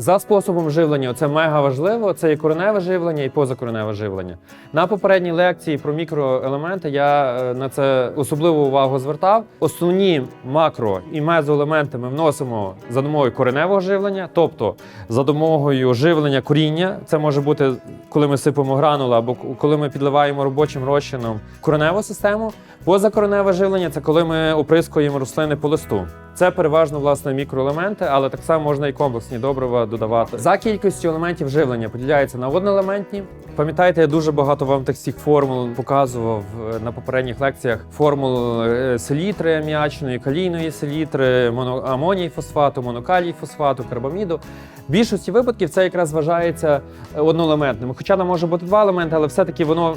За способом живлення це мега важливо. Це і кореневе живлення, і позакореневе живлення. На попередній лекції про мікроелементи я е, на це особливу увагу звертав. Основні макро і мезоелементи ми вносимо за допомогою кореневого живлення, тобто за допомогою живлення коріння. Це може бути коли ми сипемо гранули або коли ми підливаємо робочим розчином кореневу систему. Позакореневе живлення це коли ми оприскуємо рослини по листу. Це переважно власне мікроелементи, але так само можна і комплексні добрива додавати. За кількістю елементів живлення поділяється на одноелементні. Пам'ятаєте, я дуже багато вам тих всіх формул показував е, на попередніх лекціях. Формул е, селітри аміачної, калійної селітри, моноамоній фосфату, монокалій фосфату, карбаміду. Більшості випадків це якраз вважається е, одноелементним. Хоча там може бути два елементи, але все-таки воно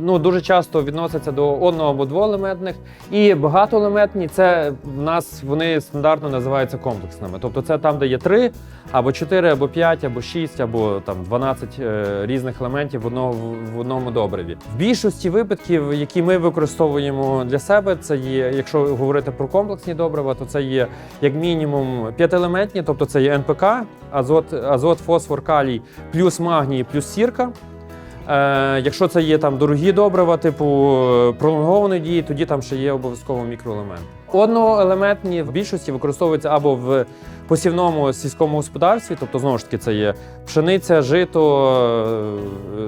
ну, дуже часто відноситься до одного або двоелементних. І багатоелементні це в нас вони стандартно називаються комплексними. Тобто це там, де є три, або чотири, або п'ять, або шість, або там 12 е, різних елементів в одному, в одному добриві. В більшості випадків, які ми використовуємо для себе, це є, якщо говорити про комплексні добрива, то це є як мінімум п'ятиелементні, тобто це є НПК, азот, азот, фосфор, калій, плюс магній, плюс сірка. Е, якщо це є там дорогі добрива, типу е, пролонгованої дії, тоді там ще є обов'язково мікроелемент. Одноелементні в більшості використовуються або в посівному сільському господарстві, тобто знову ж таки це є пшениця, жито,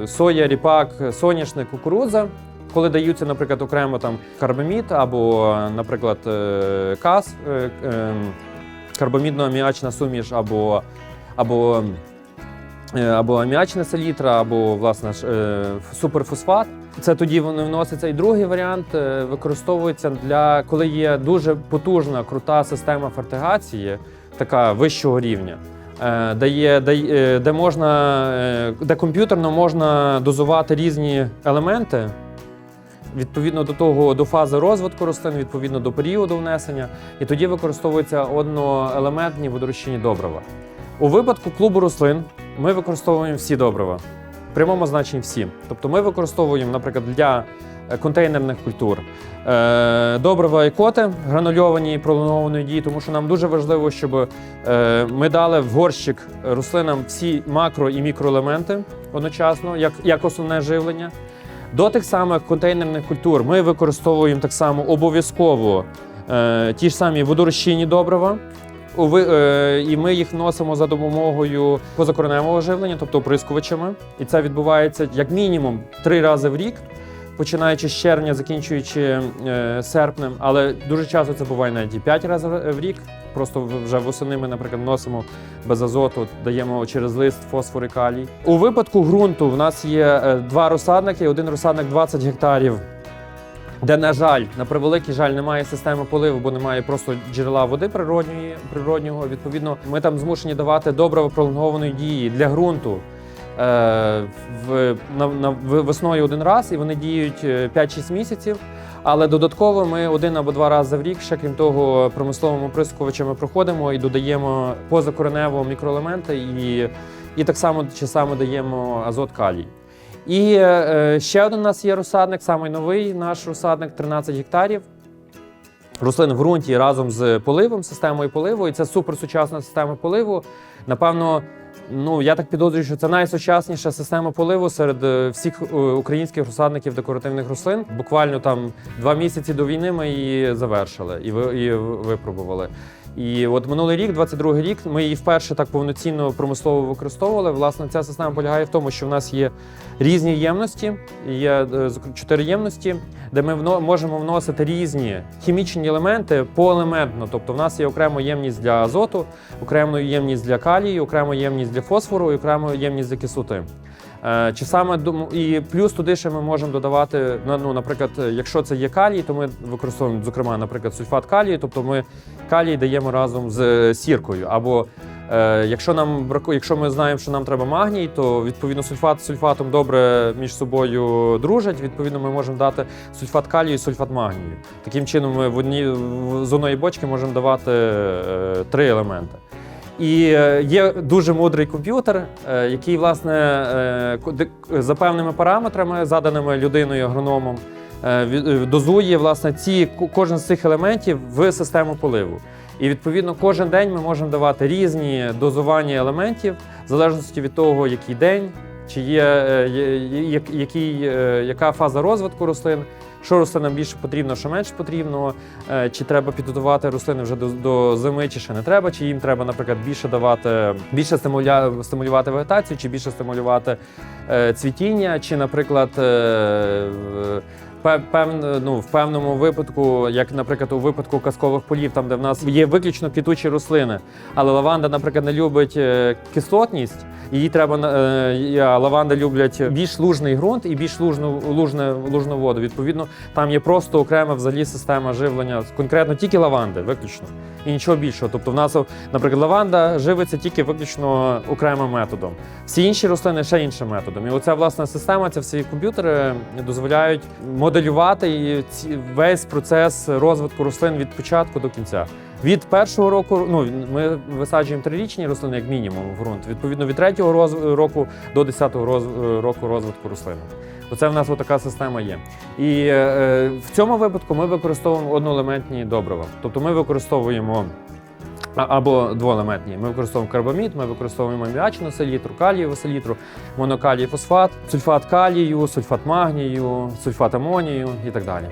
е, соя, ріпак, соняшник, кукурудза. Коли даються, наприклад, окремо там карбамід або, наприклад, е, каз, е, е, карбамідно-аміачна суміш або, або Е, або аміачна селітра, або власне е, суперфосфат. Це тоді вони вносяться. І другий варіант е, використовується для коли є дуже потужна, крута система фертигації, така вищого рівня. Де, є, де, де можна, де комп'ютерно можна дозувати різні елементи відповідно до того до фази розвитку рослин, відповідно до періоду внесення, і тоді використовуються одноелементні водорозчинні добрива. У випадку клубу рослин ми використовуємо всі добрива. В прямому значенні всі. Тобто ми використовуємо, наприклад, для е, контейнерних культур е, добрива екоти гранульовані і пролонгованої дії, тому що нам дуже важливо, щоб е, ми дали в горщик рослинам всі макро і мікроелементи одночасно, як, як основне живлення. До тих самих контейнерних культур ми використовуємо так само обов'язково е, ті ж самі водорозчинні добрива. Е, І ми їх носимо за допомогою позакореневого живлення, тобто оприскувачами. І це відбувається як мінімум три рази в рік, починаючи з червня, закінчуючи е, серпнем. Але дуже часто це буває навіть і п'ять разів в рік. Просто вже восени ми, наприклад, носимо без азоту, даємо через лист фосфор і калій. У випадку ґрунту в нас є е, два розсадники, один розсадник 20 гектарів. Де, на жаль, на превеликий жаль, немає системи поливу, бо немає просто джерела води природньої, природнього. Відповідно, ми там змушені давати добрива пролонгованої дії для ґрунту е, в, на, на, весною один раз, і вони діють е, 5-6 місяців. Але додатково ми один або два рази в рік, ще крім того, промисловими оприскувачами проходимо і додаємо позакоренево мікроелементи, і, і так само часами даємо азот калій. І е, ще один у нас є розсадник, самий новий наш розсадник 13 гектарів. Рослин в ґрунті разом з поливом, системою поливу. І це суперсучасна система поливу. Напевно, ну я так підозрюю, що це найсучасніша система поливу серед е, всіх е, українських розсадників декоративних рослин. Буквально там два місяці до війни ми її завершили і, і випробували. І от минулий рік, 22-й рік, ми її вперше так повноцінно промислово використовували. Власне, ця система полягає в тому, що в нас є різні ємності, є е, чотири ємності, де ми можемо вносити різні хімічні елементи поелементно. Тобто, в нас є окрема ємність для азоту, окрема ємність для калію, окрема ємність для фосфору і окрема ємність для кислоти. Е, Чи саме і плюс туди ще ми можемо додавати, ну, наприклад, е, якщо це є калій, то ми використовуємо, зокрема, наприклад, сульфат калію, тобто ми калій даємо разом з е, сіркою. Або е, якщо нам бракує, якщо ми знаємо, що нам треба магній, то відповідно сульфат з сульфатом добре між собою дружать. Відповідно, ми можемо дати сульфат калію і сульфат магнію. Таким чином, ми в одній з одної бочки можемо давати е, три елементи. І е, є дуже мудрий комп'ютер, е, який, власне, е, за певними параметрами, заданими людиною агрономом, дозує власне ці ко- кожен з цих елементів в систему поливу. І відповідно кожен день ми можемо давати різні дозування елементів в залежності від того, який день, чи є, який, яка фаза розвитку рослин, що рослинам більше потрібно, що менше потрібно, е, чи треба підготувати рослини вже до, до зими, чи ще не треба, чи їм треба, наприклад, більше давати, більше стимулювати вегетацію, чи більше стимулювати е, цвітіння, чи, наприклад, е, в- пев- ну, в певному випадку, як, наприклад, у випадку казкових полів, там, де в нас є виключно квітучі рослини, але лаванда, наприклад, не любить е, кислотність, її треба е, а лаванда люблять більш лужний ґрунт і більш лужну, лужне, лужну воду. Відповідно, там є просто окрема взагалі система живлення, конкретно тільки лаванди, виключно. І нічого більшого. Тобто, в нас, наприклад, лаванда живиться тільки виключно окремим методом. Всі інші рослини ще іншим методом. І оця власна система, ці всі комп'ютери дозволяють моделювати весь процес розвитку рослин від початку до кінця. Від першого року, ну ми висаджуємо трирічні рослини, як мінімум, в ґрунт. Відповідно, від третього роз- року до десятого роз- року розвитку рослини. Оце в нас така система є. І е, в цьому випадку ми використовуємо одноелементні добрива. Тобто ми використовуємо або двоелементні. Ми використовуємо карбамід, ми використовуємо аміачну селітру, калієву селітру, монокалій фосфат, сульфат калію, сульфат магнію, сульфат амонію і так далі.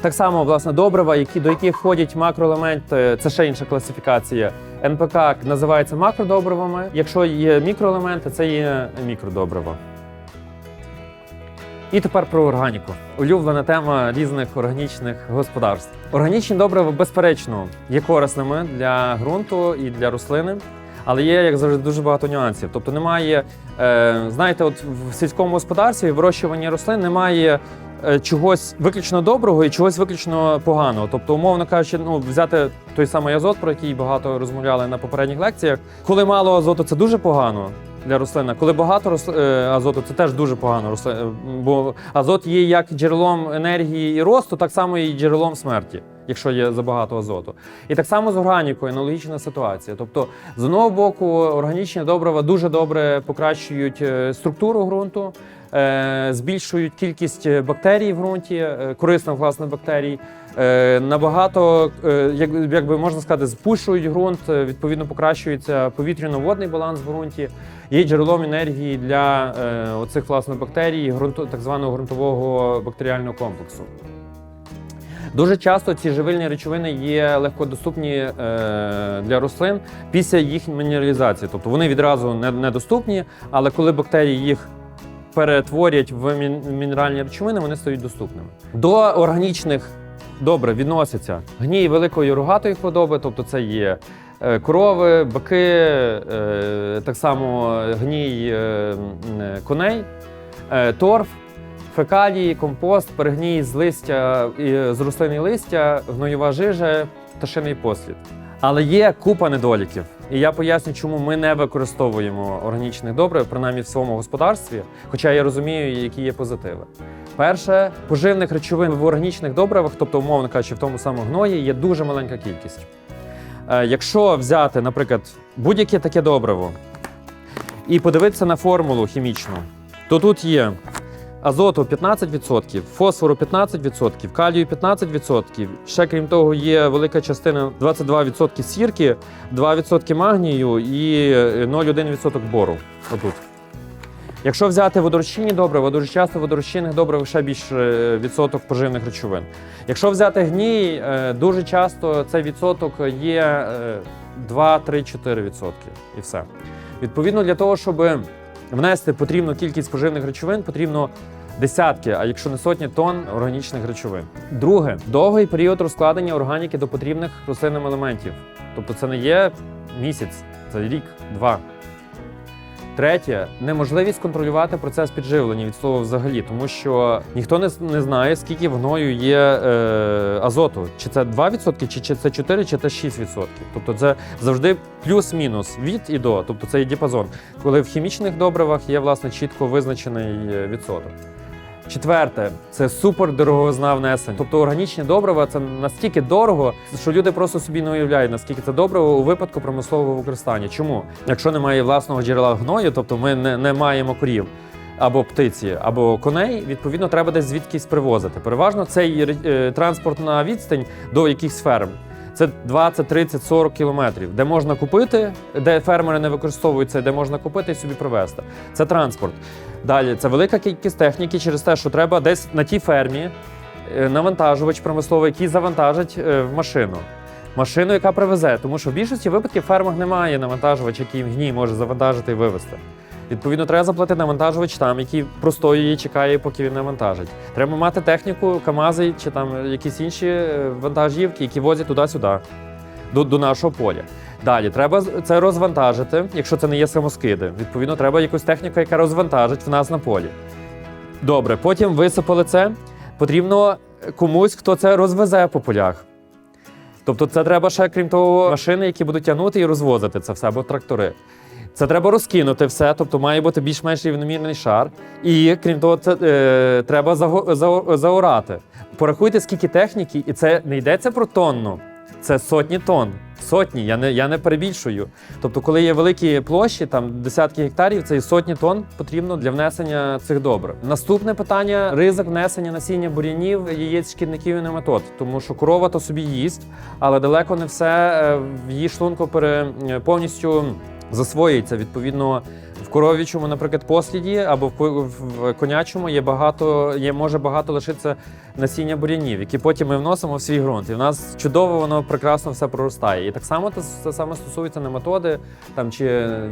Так само, власне, добрива, які, до яких входять макроелементи, це ще інша класифікація. НПК називається макродобривами. Якщо є мікроелементи, це є мікродобрива. І тепер про органіку. Улюблена тема різних органічних господарств. Органічні добрива, безперечно, є корисними для ґрунту і для рослини, але є, як завжди, дуже багато нюансів. Тобто немає, е, знаєте, от в сільському господарстві вирощуванні рослин немає е, чогось виключно доброго і чогось виключно поганого. Тобто, умовно кажучи, ну взяти той самий азот, про який багато розмовляли на попередніх лекціях. Коли мало азоту, це дуже погано. Для рослин. А Коли багато рос- е, азоту, це теж дуже погано. росли- е, Бо азот є як джерелом енергії і росту, так само і джерелом смерті, якщо є забагато азоту. І так само з органікою аналогічна ситуація. Тобто, з одного боку, органічні добрива дуже добре покращують е, структуру ґрунту, збільшують кількість бактерій в ґрунті, корисних власне бактерій. Е, Набагато, е, як, би можна сказати, спушують ґрунт, е, відповідно покращується повітряно-водний баланс в ґрунті, є джерелом енергії для е, оцих власне бактерій, так званого ґрунтового бактеріального комплексу. Дуже часто ці живильні речовини є легкодоступні для рослин після їх мінералізації. Тобто вони відразу недоступні, але коли бактерії їх перетворять в мінеральні речовини, вони стають доступними. До органічних добре відносяться гній великої рогатої худоби, тобто це є е, корови, бики, е, так само гній е, коней, торф, фекалії, компост, перегній з листя з рослин і листя, гноєва жижа, пташиний послід. Але є купа недоліків. І я поясню, чому ми не використовуємо органічних добрив, принаймні в своєму господарстві, хоча я розумію, які є позитиви. Перше, поживних речовин в органічних добривах, тобто, умовно кажучи, в тому самому гної, є дуже маленька кількість. Е, Якщо взяти, наприклад, будь-яке таке добриво і подивитися на формулу хімічну, то тут є азоту 15%, фосфору 15%, калію 15%. Ще крім того, є велика частина 22% сірки, 2% магнію і е, 0,1% бору. Отут. Якщо взяти водорозчинні добрива, дуже часто водорозчинних добривах ще більш е, відсоток поживних речовин. Якщо взяти гній, е, дуже часто цей відсоток є е, 2-3-4%. І все. Відповідно, для того, щоб внести потрібну кількість поживних речовин, потрібно десятки, а якщо не сотні тонн органічних речовин. Друге, довгий період розкладення органіки до потрібних рослинним елементів. Тобто це не є місяць, це рік, два. Третє неможливість контролювати процес підживлення від слова взагалі, тому що ніхто не, не знає, скільки в гною є е, азоту. Чи це 2%, чи, чи це 4, чи це 6%. Тобто це завжди плюс-мінус від і до. Тобто це є діапазон. Коли в хімічних добривах є власне чітко визначений е, відсоток. Четверте, це супер дороговизна внесень. Тобто органічні добрива це настільки дорого, що люди просто собі не уявляють, наскільки це добриво у випадку промислового використання. Чому? Якщо немає власного джерела гною, тобто ми не, не маємо корів. Або птиці, або коней, відповідно, треба десь звідкись привозити. Переважно цей е, транспортна відстань до якихось ферм. Це 20, 30, 40 кілометрів, де можна купити, де фермери не використовують це, де можна купити і собі привезти. Це транспорт. Далі це велика кількість техніки через те, що треба десь на тій фермі е, навантажувач промисловий, який завантажить е, в машину. Машину, яка привезе, тому що в більшості випадків фермах немає навантажувача, який гній може завантажити і вивезти. Відповідно, треба заплатити навантажувач там, який простоює і чекає, поки він навантажить. Треба мати техніку, КАМАЗи чи там якісь інші е, вантажівки, які возять туди-сюди, до, до нашого поля. Далі треба це розвантажити, якщо це не є самоскиди. Відповідно, треба якусь техніку, яка розвантажить в нас на полі. Добре, потім висипали це. Потрібно комусь, хто це розвезе по полях. Тобто, це треба ще, крім того, машини, які будуть тягнути і розвозити це все, або трактори. Це треба розкинути все, тобто має бути більш-менш рівномірний шар. І крім того, це е, треба заго- зао- заорати. Порахуйте, скільки техніки, і це не йдеться про тонну, це сотні тонн. Сотні, я не, я не перебільшую. Тобто, коли є великі площі, там десятки гектарів, це і сотні тонн потрібно для внесення цих добрив. Наступне питання ризик внесення насіння бур'янів, яєць, шкідників і нематод. Тому що корова то собі їсть, але далеко не все е, в її шлунку пере, е, повністю засвоюється. Відповідно, в коров'ячому, наприклад, посліді або в, ко- конячому є багато, є може багато лишитися насіння бур'янів, які потім ми вносимо в свій ґрунт. І в нас чудово воно прекрасно все проростає. І так само це саме стосується нематоди там чи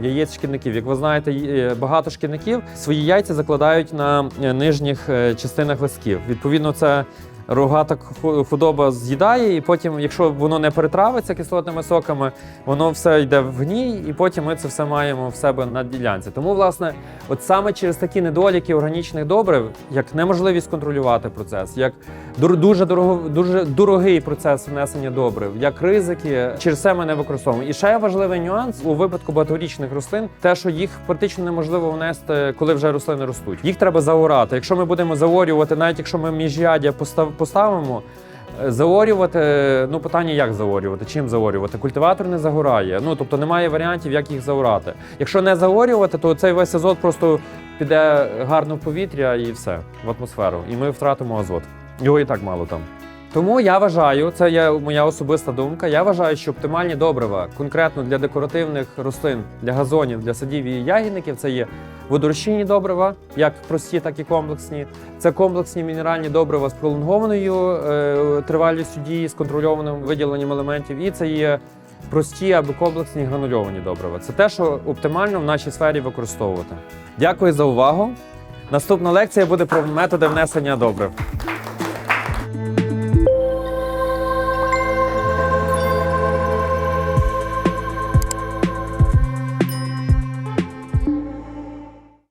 яєць шкідників. Як ви знаєте, багато шкідників свої яйця закладають на е, нижніх е, частинах листків. Відповідно, це. Рогата ху- худоба з'їдає, і потім, якщо воно не перетравиться кислотними соками, воно все йде в гній, і потім ми це все маємо в себе на ділянці. Тому, власне, от саме через такі недоліки органічних добрив, як неможливість контролювати процес, як дуже дорого, дуже дорогий процес внесення добрив, як ризики, через це ми не використовуємо. І ще важливий нюанс у випадку багаторічних рослин, те, що їх практично неможливо внести, коли вже рослини ростуть. Їх треба заорати. Якщо ми будемо заорювати, навіть якщо ми міжряддя постав- поставимо. е, Заорювати, ну питання, як заорювати, чим заорювати. Культиватор не загорає. Ну тобто немає варіантів, як їх заорати. Якщо не заорювати, то цей весь азот просто піде гарно в повітря і все в атмосферу. І ми втратимо азот. Його і так мало там. Тому я вважаю, це є моя особиста думка. Я вважаю, що оптимальні добрива конкретно для декоративних рослин, для газонів, для садів і ягідників це є водорозчинні добрива, як прості, так і комплексні. Це комплексні мінеральні добрива з пролонгованою е, тривалістю дії, з контрольованим виділенням елементів. І це є прості або комплексні гранульовані добрива. Це те, що оптимально в нашій сфері використовувати. Дякую за увагу. Наступна лекція буде про методи внесення добрив.